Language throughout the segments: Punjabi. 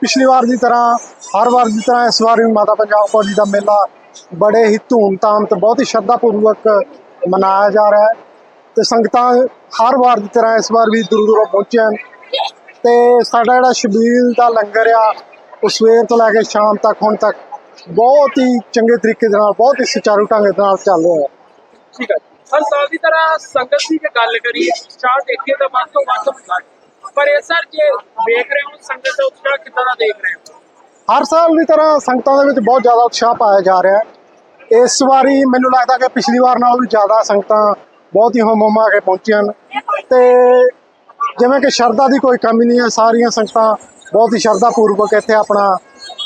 ਪਿਛਲੀ ਵਾਰ ਦੀ ਤਰ੍ਹਾਂ, ਹਰ ਵਾਰ ਦੀ ਤਰ੍ਹਾਂ ਇਸ ਵਾਰ ਵੀ ਮਾਤਾ ਪੰਜਾਬ ਕੌਰ ਜੀ ਦਾ ਮੇਲਾ ਬੜੇ ਹੀ ਧੂਮ-ਧਾਮ ਤੇ ਬਹੁਤ ਹੀ ਸ਼ਰਧਾ ਪੂਰਵਕ ਮਨਾਇਆ ਜਾ ਰਿਹਾ ਹੈ ਤੇ ਸੰਗਤਾਂ ਹਰ ਵਾਰ ਦੀ ਤਰ੍ਹਾਂ ਇਸ ਵਾਰ ਵੀ ਦੂਰ ਦੂਰੋਂ ਪਹੁੰਚੇ ਤੇ ਸਾਡਾ ਜਿਹੜਾ ਸ਼ਬੀਲ ਦਾ ਲੰਗਰ ਆ, ਉਹ ਸਵੇਰ ਤੋਂ ਲੈ ਕੇ ਸ਼ਾਮ ਤੱਕ, ਹੁਣ ਤੱਕ ਬਹੁਤ ਹੀ ਚੰਗੇ ਤਰੀਕੇ ਦੇ ਨਾਲ, ਬਹੁਤ ਹੀ ਸੁਚਾਰੂ ਢੰਗ ਦੇ ਨਾਲ ਚੱਲ ਰਿਹਾ ਹੈ। ਠੀਕ ਹੈ ਹਰ ਸਾਲ ਦੀ ਤਰ੍ਹਾਂ ਸੰਗਤ ਦੀ ਜੇ ਗੱਲ ਕਰੀਏ ਉਤਸ਼ਾਹ ਦੇਖੀਏ ਤਾਂ ਵੱਧ ਤੋਂ ਵੱਧ ਪਰ ਇਹ ਸਰ, ਜੇ ਵੇਖ ਰਹੇ ਹੋ, ਸੰਗਤ ਦਾ ਉਤਸ਼ਾਹ ਕਿੱਦਾਂ ਦਾ ਦੇਖ ਰਹੇ ਹੋ? ਹਰ ਸਾਲ ਦੀ ਤਰ੍ਹਾਂ ਸੰਗਤਾਂ ਦੇ ਵਿੱਚ ਬਹੁਤ ਜ਼ਿਆਦਾ ਉਤਸ਼ਾਹ ਪਾਇਆ ਜਾ ਰਿਹਾ ਹੈ। ਇਸ ਵਾਰੀ ਮੈਨੂੰ ਲੱਗਦਾ ਕਿ ਪਿਛਲੀ ਵਾਰ ਨਾਲੋਂ ਵੀ ਜ਼ਿਆਦਾ ਸੰਗਤਾਂ ਬਹੁਤ ਹੀ ਹਮਮਾ ਕੇ ਪਹੁੰਚੀਆਂ ਤੇ ਜਿਵੇਂ ਕਿ ਸ਼ਰਧਾ ਦੀ ਕੋਈ ਕਮੀ ਨਹੀਂ ਹੈ, ਸਾਰੀਆਂ ਸੰਗਤਾਂ ਬਹੁਤ ਹੀ ਸ਼ਰਧਾ ਪੂਰਵਕ ਇੱਥੇ ਆਪਣਾ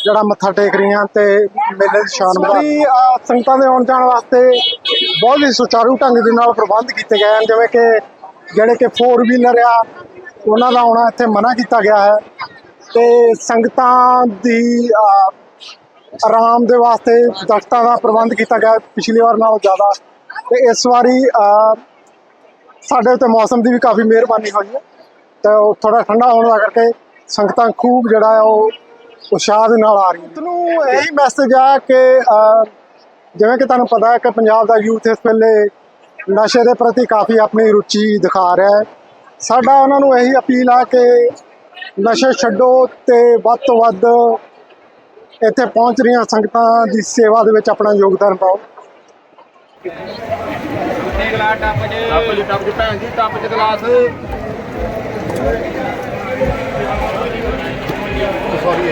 ਜਿਹੜਾ ਮੱਥਾ ਟੇਕ ਰਹੀਆਂ ਤੇ ਮੇਲੇ ਦੀ ਸ਼ਾਨ ਵਧਾਈ ਸੰਗਤਾਂ ਦੇ ਆਉਣ ਜਾਣ ਵਾਸਤੇ ਬਹੁਤ ਹੀ ਸੁਚਾਰੂ ਢੰਗ ਦੇ ਨਾਲ ਪ੍ਰਬੰਧ ਕੀਤੇ ਗਏ ਹਨ। ਜਿਵੇਂ ਕਿ ਜਿਹੜੇ ਕਿ 4 ਵੀਲਰ ਆ ਉਹਨਾਂ ਦਾ ਆਉਣਾ ਇੱਥੇ ਮਨਾ ਕੀਤਾ ਗਿਆ ਹੈ ਤੇ ਸੰਗਤਾਂ ਦੀ ਆਰਾਮ ਦੇ ਵਾਸਤੇ ਦਰਖਤਾਂ ਦਾ ਪ੍ਰਬੰਧ ਕੀਤਾ ਗਿਆ ਪਿਛਲੀ ਵਾਰ ਨਾਲੋਂ ਜ਼ਿਆਦਾ। ਤੇ ਇਸ ਵਾਰੀ ਸਾਡੇ ਉੱਤੇ ਮੌਸਮ ਦੀ ਵੀ ਕਾਫੀ ਮਿਹਰਬਾਨੀ ਹੋਈ ਹੈ। ਤੇ ਉਹ ਥੋੜਾ ਠੰਡਾ ਹੋਣ ਦਾ ਕਰਕੇ ਸੰਗਤਾਂ ਖੂਬ ਜਿਹੜਾ ਹੈ ਉਹ ਉਤਸ਼ਾਹ ਦੇ ਨਾਲ ਆ ਰਹੀਆਂ ਨੂੰ। ਇਹੀ ਮੈਸੇਜ ਆ ਕਿ ਜਿਵੇਂ ਕਿ ਤੁਹਾਨੂੰ ਪਤਾ ਹੈ ਕਿ ਪੰਜਾਬ ਦਾ ਯੂਥ ਇਸ ਵੇਲੇ ਨਸ਼ੇ ਦੇ ਪ੍ਰਤੀ ਕਾਫੀ ਆਪਣੀ ਰੁਚੀ ਦਿਖਾ ਰਿਹਾ ਹੈ। ਸਾਡਾ ਉਹਨਾਂ ਨੂੰ ਇਹੀ ਅਪੀਲ ਆ ਕਿ ਨਸ਼ੇ ਛੱਡੋ ਤੇ ਵੱਧ ਤੋਂ ਵੱਧ ਇੱਥੇ ਪਹੁੰਚ ਰਹੀਆਂ ਸੰਗਤਾਂ ਦੀ ਸੇਵਾ ਦੇ ਵਿੱਚ ਆਪਣਾ ਯੋਗਦਾਨ ਪਾਓ ਇੱਕ ਟੱਪ ਜੇ ਟੱਪ ਜੀ ਟੱਪ ਜੀ ਭੈਣ ਜੀ ਟੱਪ ਚ ਗਲਾਸ ਸੌਰੀ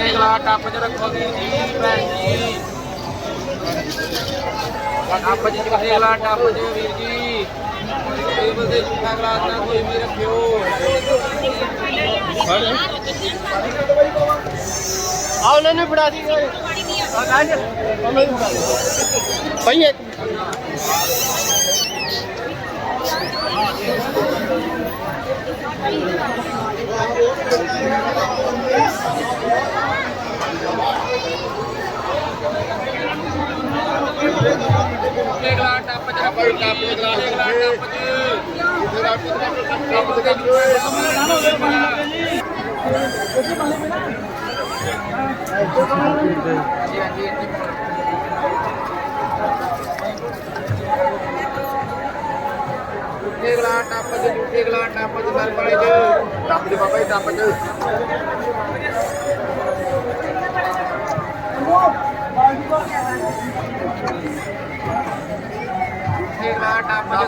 ਇੱਕ ਲਾ ਟੱਪ ਚ ਰੱਖੋ ਜੀ ਭੈਣ ਜੀ ਟੱਪ ਚ ਇੱਕ ਲਾ ਟੱਪ ਚ ਵੀਰ ਜੀ ਟੇਬਲ ਤੇ ਝੂਠਾ ਗਲਾਸ ਨਾ ਕੋਈ ਵੀ ਰੱਖਿਓ ਆ ਉਹਨਾਂ ਨੇ ਫੜਾ ਦੀ ਭਾਈ ਇੱਕ ਇੱਕ ਲਾ ਟੱਪ ਚ ਰੱਖੋ ਟੱਪ ਚ ਗਲਾਸ ਇੱਕ ਲਾ ਟੱਪ ਚ ਟੱਪ ਤੇ ਝੂਠੇ ਗਲਾ ਟੱਪ ਚ ਝੂਠੇ ਗਲਾ ਟੱਪ ਚ ਸਰ ਵਾਲੇ ਚ ਟੱਪ ਜੀ ਬਾਬਾ ਜੀ ਟੱਪ ਚ ਝੂਠੇ ਗਲਾ